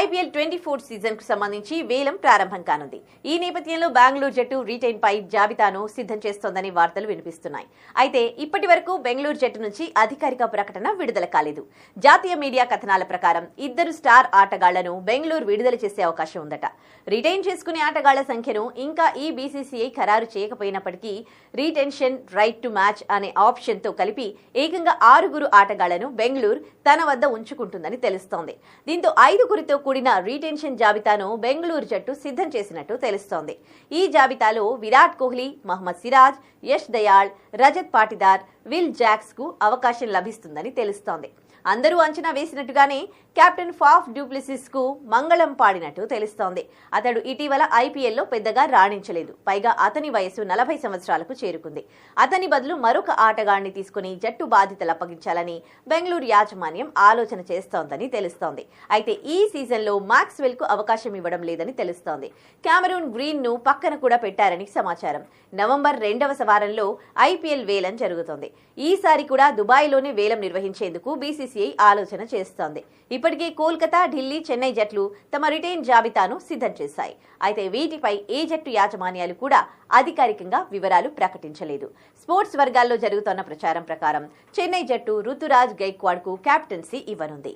IPL twenty four సీజన్కు సంబంధించి వేలం ప్రారంభం కానుంది. ఈ నేపథ్యంలో బెంగళూరు జట్టు రీటైన్ పై జాబితాను సిద్ధం చేస్తోందని వార్తలు వినిపిస్తున్నాయి. అయితే ఇప్పటి వరకు బెంగళూరు జట్టు నుంచి అధికారిక ప్రకటన విడుదల కాలేదు. జాతీయ మీడియా కథనాల ప్రకారం ఇద్దరు స్టార్ ఆటగాళ్ళను బెంగళూరు విడుదల చేసే అవకాశం ఉందట. రిటైన్ చేసుకునే ఆటగాళ్ళ సంఖ్యను ఇంకా ఈ బీసీసీఐ ఖరారు చేయకపోయినప్పటికీ రీటెన్షన్ రైట్ టు మ్యాచ్ అనే ఆప్షన్తో కలిపి ఏకంగా ఆరుగురు ఆటగాళ్ళను బెంగళూరు తన వద్ద ఉంచుకుంటుందని తెలుస్తోంది. దీంతో ఐదుగురితో కూడిన రీటెన్షన్ జాబితాను బెంగళూరు జట్టు సిద్ధం చేసినట్టు తెలుస్తోంది. ఈ జాబితాలో విరాట్ కోహ్లీ మహమ్మద్ సిరాజ్ యష్ దయాళ్ రజత్ పాటిదార్ విల్ జాక్స్కు అవకాశం లభిస్తుందని తెలుస్తోంది. అందరూ అంచనా వేసినట్టుగానే కెప్టెన్ ఫాఫ్ డ్యూప్లిసిస్కు మంగళం పాడినట్టు తెలుస్తోంది. అతడు ఇటీవల ఐపీఎల్లో పెద్దగా రాణించలేదు. పైగా అతని వయసు నలభై సంవత్సరాలకు చేరుకుంది. అతని బదులు మరొక ఆటగాడిని తీసుకుని జట్టు బాధ్యతలు అప్పగించాలని బెంగళూరు యాజమాన్యం ఆలోచన చేస్తోందని తెలుస్తోంది. అయితే ఈ సీజన్లో మాక్స్వెల్కు అవకాశం ఇవ్వడం లేదని తెలుస్తోంది. కెమెరూన్ గ్రీన్ను పక్కన కూడా పెట్టారని సమాచారం. నవంబర్ రెండవ వారంలో ఐపీఎల్ వేలం జరుగుతోంది. ఈసారి కూడా దుబాయ్లోనే వేలం నిర్వహించేందుకు బీసీసీఐ ఆలోచన చేస్తోంది. ఇప్పటికే కోల్కతా ఢిల్లీ చెన్నై జట్లు తమ రిటైన్ జాబితాను సిద్ధం చేశాయి. అయితే వీటిపై ఏ జట్టు యాజమాన్యాలు కూడా అధికారికంగా వివరాలు ప్రకటించలేదు. స్పోర్ట్స్ వర్గాల్లో జరుగుతున్న ప్రచారం ప్రకారం చెన్నై జట్టు రుతురాజ్ గైక్వాడ్కు కెప్టెన్సీ ఇవ్వనుంది.